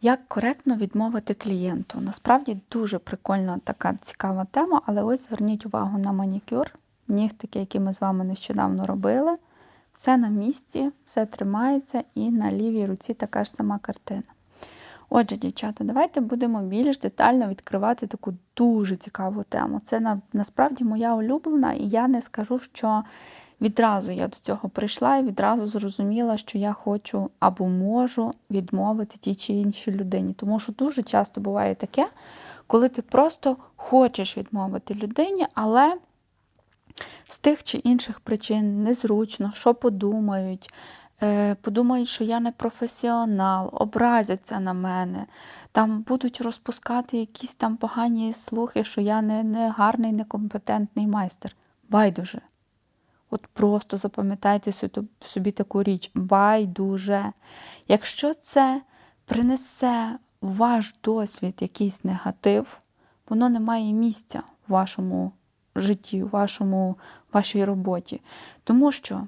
Як коректно відмовити клієнту? Насправді дуже прикольна така цікава тема, але ось зверніть увагу на манікюр, нігтики, які ми з вами нещодавно робили. Все на місці, все тримається, і на лівій руці така ж сама картина. Отже, дівчата, давайте будемо більш детально відкривати таку дуже цікаву тему. Це на, насправді моя улюблена, і я не скажу, що відразу я до цього прийшла і відразу зрозуміла, що я хочу або можу відмовити тій чи іншій людині. Тому що дуже часто буває таке, коли ти просто хочеш відмовити людині, але з тих чи інших причин незручно, що подумають. Е, подумають, що я не професіонал, образяться на мене, там будуть розпускати якісь там погані слухи, що я не, не гарний, некомпетентний майстер. Байдуже. От просто запам'ятайте собі таку річ. Байдуже. Якщо це принесе ваш досвід якийсь негатив, воно не має місця в вашому житті, в вашому, вашій роботі. Тому що,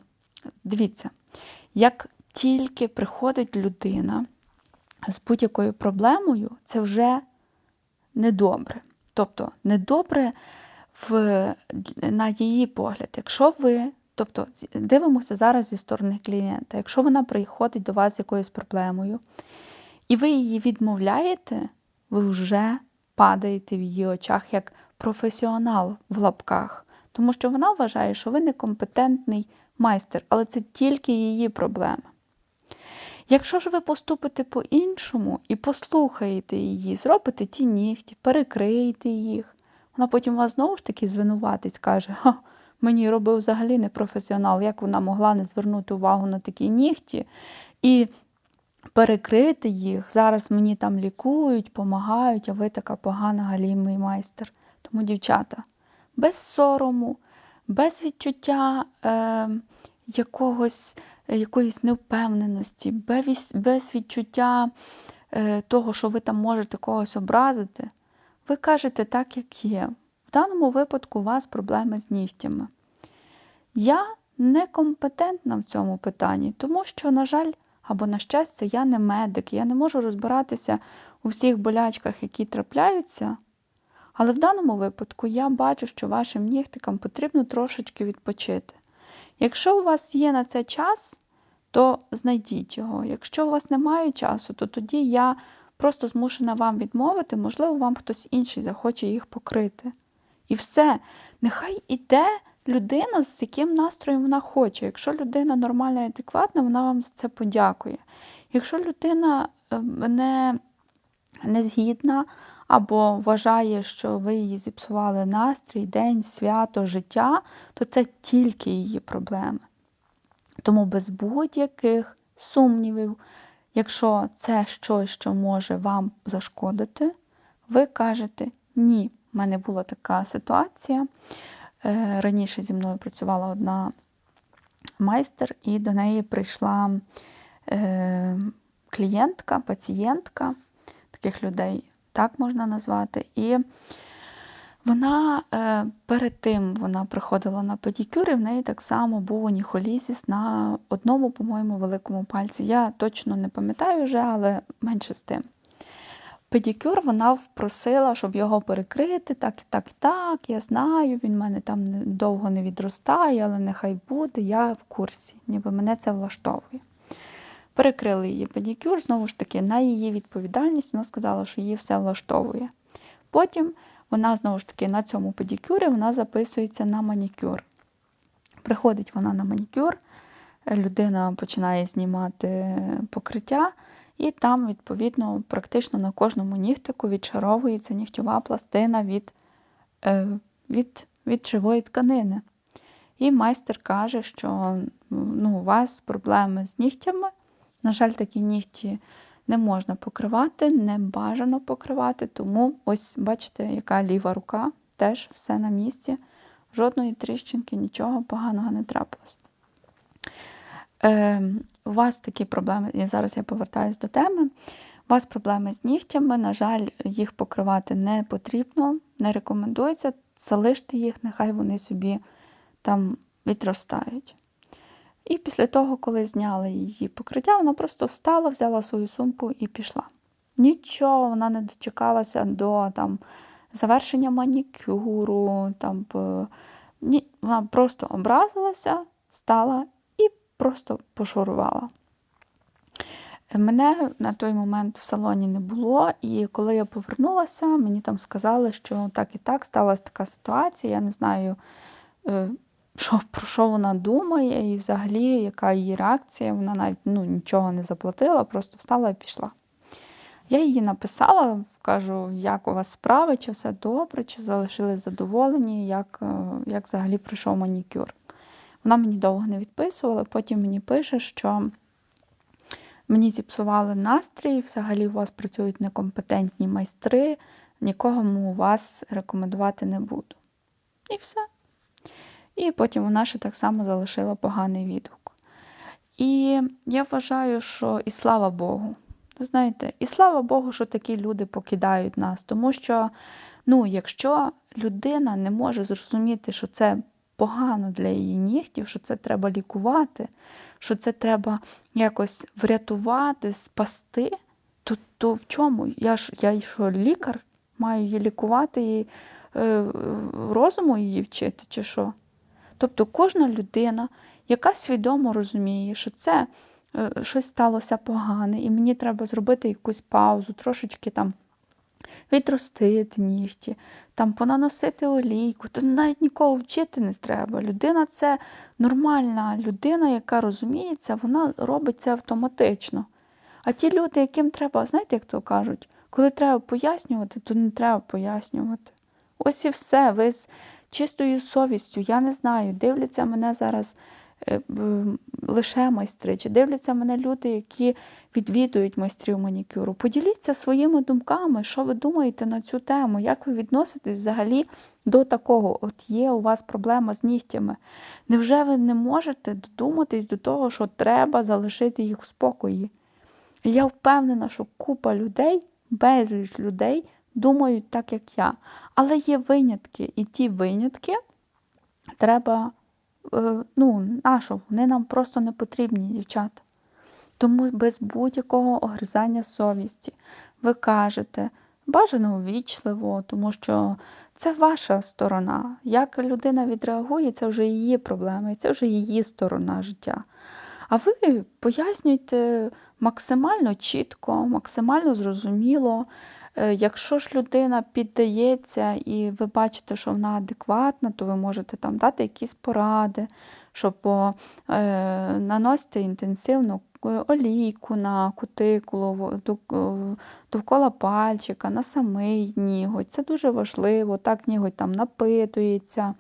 дивіться, як тільки приходить людина з будь-якою проблемою, це вже недобре. Тобто недобре в, на її погляд. Якщо ви, тобто дивимося зараз зі сторони клієнта, якщо вона приходить до вас з якоюсь проблемою, і ви її відмовляєте, ви вже падаєте в її очах як професіонал в лапках. Тому що вона вважає, що ви некомпетентний майстер, але це тільки її проблема. Якщо ж ви поступите по-іншому і послухаєте її, зробите ті нігті, перекриєте їх, вона потім вас знову ж таки звинуватить, скаже, ха, мені робив взагалі не професіонал, як вона могла не звернути увагу на такі нігті і перекрити їх. Зараз мені там лікують, допомагають, а ви така погана галімий майстер. Тому, дівчата, без сорому, без відчуття е, якогось, якоїсь невпевненості, без, відчуття е, того, що ви там можете когось образити, ви кажете так, як є. В даному випадку у вас проблеми з нігтями. Я некомпетентна в цьому питанні, тому що, на жаль, або, на щастя, я не медик, я не можу розбиратися у всіх болячках, які трапляються. Але в даному випадку я бачу, що вашим нігтикам потрібно трошечки відпочити. Якщо у вас є на це час, то знайдіть його. Якщо у вас немає часу, то тоді я просто змушена вам відмовити, можливо, вам хтось інший захоче їх покрити. І все. Нехай іде людина, з яким настроєм вона хоче. Якщо людина нормальна і адекватна, вона вам за це подякує. Якщо людина ем, не, не згідна, або вважає, що ви її зіпсували настрій, день, свято, життя, то це тільки її проблеми. Тому без будь-яких сумнівів, якщо це щось, що може вам зашкодити, ви кажете ні. У мене була така ситуація. Е, раніше зі мною працювала одна майстер, і до неї прийшла е, клієнтка, пацієнтка таких людей так можна назвати. І вона е, перед тим вона приходила на педикюр, і в неї так само був оніхолізіс на одному, по-моєму, великому пальці. Я точно не пам'ятаю вже, але менше з тим. Педикюр вона впросила, щоб його перекрити, так і так так. Я знаю, він в мене там довго не відростає, але нехай буде, я в курсі, ніби мене це влаштовує. Перекрили її педикюр, знову ж таки, на її відповідальність вона сказала, що її все влаштовує. Потім вона, знову ж таки, на цьому педикюрі вона записується на манікюр. Приходить вона на манікюр, людина починає знімати покриття, і там, відповідно, практично на кожному нігтику відшаровується нігтьова пластина від, е, від, від живої тканини. І майстер каже, що ну, у вас проблеми з нігтями. На жаль, такі нігті не можна покривати, не бажано покривати, тому ось, бачите, яка ліва рука, теж все на місці. Жодної тріщинки, нічого поганого не трапилось. Е, У вас такі проблеми, і зараз я повертаюся до теми. У вас проблеми з нігтями, на жаль, їх покривати не потрібно, не рекомендується. Залиште їх, нехай вони собі там відростають. І після того, коли зняли її покриття, вона просто встала, взяла свою сумку і пішла. Нічого, вона не дочекалася до там, завершення манікюру. Там, ні, вона просто образилася, стала просто пошурувала. Мене на той момент в салоні не було, і коли я повернулася, мені там сказали, що так і так сталася така ситуація. Я не знаю, е, що, про що вона думає, і взагалі, яка її реакція. Вона навіть ну, нічого не заплатила, просто встала і пішла. Я їй написала, кажу, як у вас справи, чи все добре, чи залишились задоволені, як, е, як взагалі пройшов манікюр. Вона мені довго не відписувала, потім мені пише, що мені зіпсували настрій, взагалі у вас працюють некомпетентні майстри, нікому у вас рекомендувати не буду. І все. І потім вона ще так само залишила поганий відгук. І я вважаю, що і слава Богу. Знаєте, і слава Богу, що такі люди покидають нас. Тому що, ну, якщо людина не може зрозуміти, що це погано для її нігтів, що це треба лікувати, що це треба якось врятувати, спасти, то, то в чому? Я ж я що, лікар, маю її лікувати і е, розуму її вчити, чи що? Тобто кожна людина, яка свідомо розуміє, що це е, щось сталося погане, і мені треба зробити якусь паузу, трошечки там відростити нігті, там понаносити олійку, то навіть нікого вчити не треба. Людина це нормальна людина, яка розуміється, вона робить це автоматично. А ті люди, яким треба, знаєте, як то кажуть, коли треба пояснювати, то не треба пояснювати. Ось і все. Ви з чистою совістю, я не знаю, дивляться мене зараз е, лише майстри, чи дивляться мене люди, які відвідують майстрів манікюру. Поділіться своїми думками, що ви думаєте на цю тему, як ви відноситесь взагалі до такого. От є у вас проблема з нігтями. Невже ви не можете додуматись до того, що треба залишити їх в спокої? Я впевнена, що купа людей, безліч людей думають так, як я. Але є винятки, і ті винятки треба, е, ну, нащо? Вони нам просто не потрібні, дівчата. Тому без будь-якого огризання совісті ви кажете бажано увічливо, тому що це ваша сторона. Як людина відреагує, це вже її проблема, і це вже її сторона життя. А ви пояснюйте максимально чітко, максимально зрозуміло. Е, якщо ж людина піддається і ви бачите, що вона адекватна, то ви можете там дати якісь поради, щоб е, наносити інтенсивну олійку на кутикулу, довкола пальчика, на самий ніготь. Це дуже важливо. Так ніготь там напитується,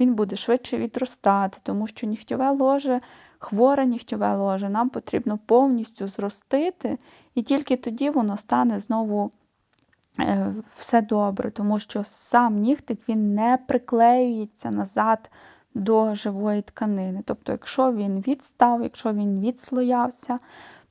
він буде швидше відростати, тому що нігтьове ложе, хворе нігтьове ложе нам потрібно повністю зростити, і тільки тоді воно стане знову. Е, все добре, тому що сам нігтик він не приклеюється назад до живої тканини. Тобто, якщо він відстав, якщо він відслоявся,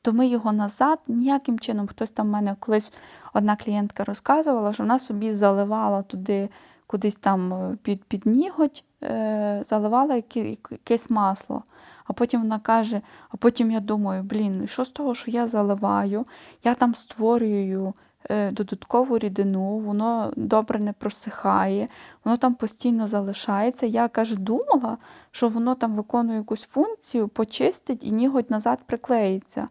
то ми його назад ніяким чином, хтось там в мене колись одна клієнтка розказувала, що вона собі заливала туди кудись там е, під під ніготь, е, заливала якесь масло. А потім вона каже, а потім я думаю, блін, що з того, що я заливаю, я там створюю додаткову рідину, воно добре не просихає, воно там постійно залишається. Я каже, думала, що воно там виконує якусь функцію, почистить і ніготь назад приклеїться.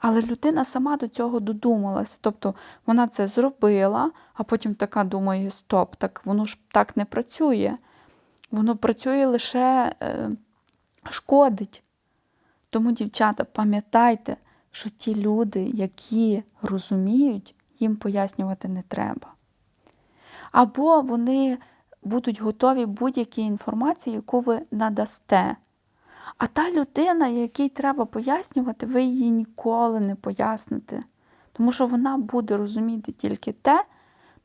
Але людина сама до цього додумалася. Тобто вона це зробила, а потім така думає: стоп, так воно ж так не працює. Воно працює лише е, шкодить. Тому, дівчата, пам'ятайте, що ті люди, які розуміють, їм пояснювати не треба. Або вони будуть готові будь-якій інформації, яку ви надасте. А та людина, якій треба пояснювати, ви її ніколи не поясните. Тому що вона буде розуміти тільки те,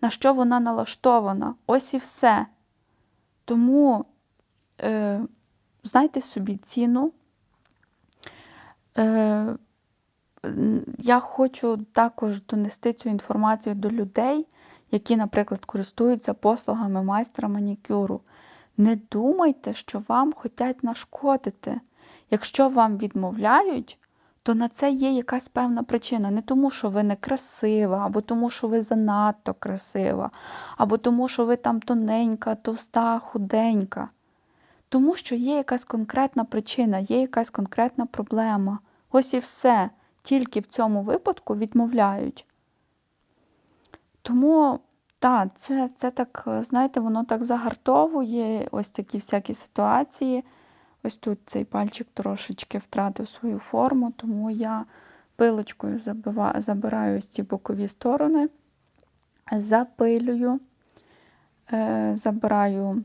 на що вона налаштована. Ось і все. Тому е, знайте собі ціну. Е, я хочу також донести цю інформацію до людей, які, наприклад, користуються послугами майстра манікюру. Не думайте, що вам хочуть нашкодити. Якщо вам відмовляють, то на це є якась певна причина. Не тому, що ви не красива, або тому, що ви занадто красива, або тому, що ви там тоненька, товста, худенька. Тому що є якась конкретна причина, є якась конкретна проблема. Ось і все. Тільки в цьому випадку відмовляють. Тому, так, це, це так, знаєте, воно так загартовує ось такі всякі ситуації. Ось тут цей пальчик трошечки втратив свою форму, тому я пилочкою забираю ось ці бокові сторони, запилюю, е, забираю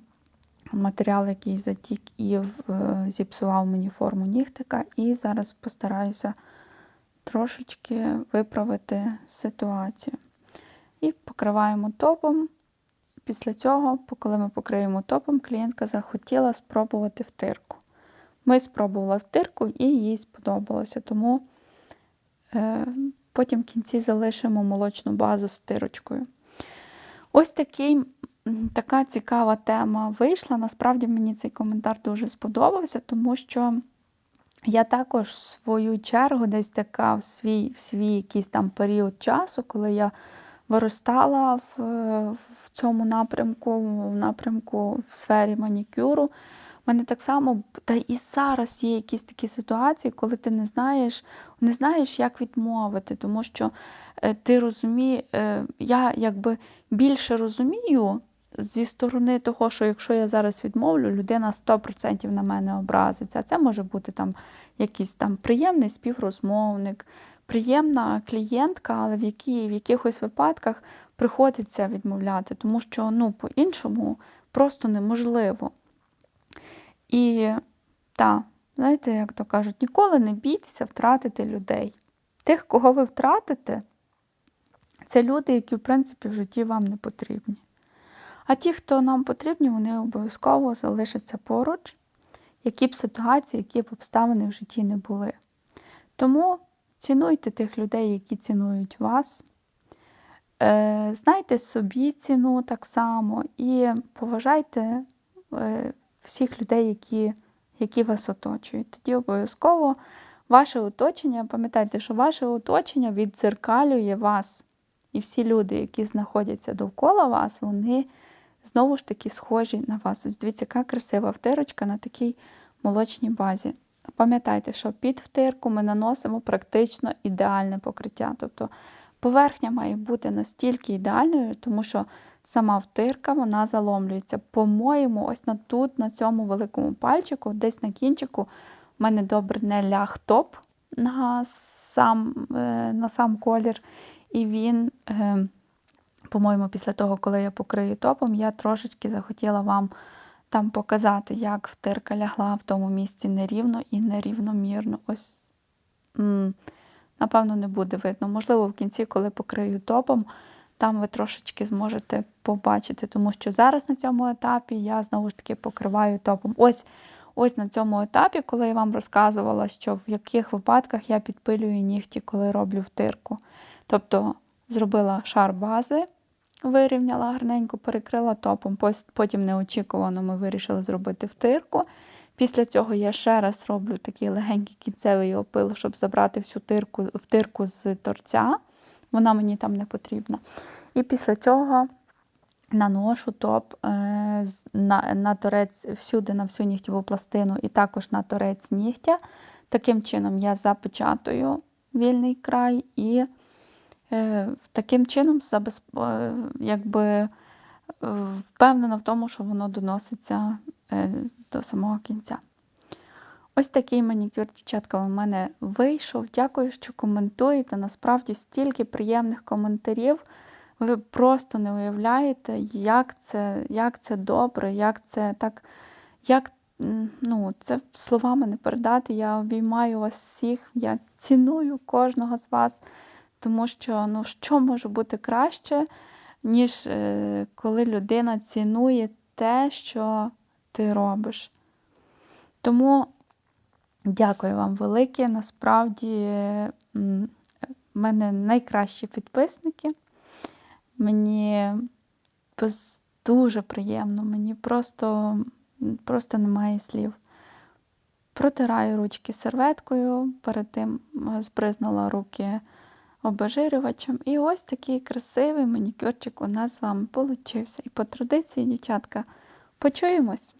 матеріал, який затік і е, зіпсував мені форму нігтика, і зараз постараюся трошечки виправити ситуацію. І покриваємо топом. Після цього, коли ми покриємо топом, клієнтка захотіла спробувати втирку. Ми спробували втирку і їй сподобалося, тому е, потім в кінці залишимо молочну базу з втирочкою. Ось такий, така цікава тема вийшла. Насправді мені цей коментар дуже сподобався, тому що я також в свою чергу десь така в свій в свій якийсь там період часу, коли я виростала в, в цьому напрямку, в напрямку в сфері манікюру. У мене так само, та і зараз є якісь такі ситуації, коли ти не знаєш, не знаєш, як відмовити, тому що е, ти розумієш, е, я якби більше розумію зі сторони того, що якщо я зараз відмовлю, людина 100% на мене образиться. Це може бути там якийсь там приємний співрозмовник, приємна клієнтка, але в які, в якихось випадках приходиться відмовляти, тому що ну, по-іншому просто неможливо. І так, знаєте, як то кажуть, ніколи не бійтеся втратити людей. Тих, кого ви втратите, це люди, які, в принципі, в житті вам не потрібні. А ті, хто нам потрібні, вони обов'язково залишаться поруч, які б ситуації, які б обставини в житті не були. Тому цінуйте тих людей, які цінують вас. Е, знайте собі ціну так само і поважайте е, всіх людей, які які вас оточують. Тоді обов'язково ваше оточення, пам'ятайте, що ваше оточення віддзеркалює вас. І всі люди, які знаходяться довкола вас, вони знову ж таки схожі на вас. Ось дивіться, яка красива втирочка на такій молочній базі. Пам'ятайте, що під втирку ми наносимо практично ідеальне покриття. Тобто поверхня має бути настільки ідеальною, тому що сама втирка вона заломлюється. По-моєму, ось на тут, на цьому великому пальчику, десь на кінчику, в мене добре не ляг топ на сам е, на сам колір. І він, е, по-моєму, після того, коли я покрию топом, я трошечки захотіла вам там показати, як втирка лягла в тому місці нерівно і нерівномірно. Ось, напевно, не буде видно. Можливо, в кінці, коли покрию топом, там ви трошечки зможете побачити, тому що зараз на цьому етапі я знову ж таки покриваю топом. Ось ось на цьому етапі, коли я вам розказувала, що в яких випадках я підпилюю нігті, коли роблю втирку. Тобто зробила шар бази, вирівняла гарненько, перекрила топом. Потім неочікувано ми вирішили зробити втирку. Після цього я ще раз роблю такий легенький кінцевий опил, щоб забрати всю тирку, втирку з торця. Вона мені там не потрібна. І після цього наношу топ е, на на торець всюди на всю нігтєву пластину і також на торець нігтя. Таким чином я запечатую вільний край і таким чином е, якби е, впевнена в тому, що воно доноситься до самого кінця. Ось такий манікюр, дівчатка, у мене вийшов. Дякую, що коментуєте. Насправді стільки приємних коментарів. Ви просто не уявляєте, як це як це добре, як це так, як ну, це словами не передати. Я обіймаю вас всіх, я ціную кожного з вас. Тому що ну, що може бути краще, ніж е, коли людина цінує те, що ти робиш. Тому дякую вам велике. Насправді, в мене найкращі підписники. Мені дуже приємно, мені просто, просто немає слів. Протираю ручки серветкою, перед тим е, збризнула руки обезжирювачем. І ось такий красивий манікюрчик у нас з вами получився. І по традиції, дівчатка, почуємось!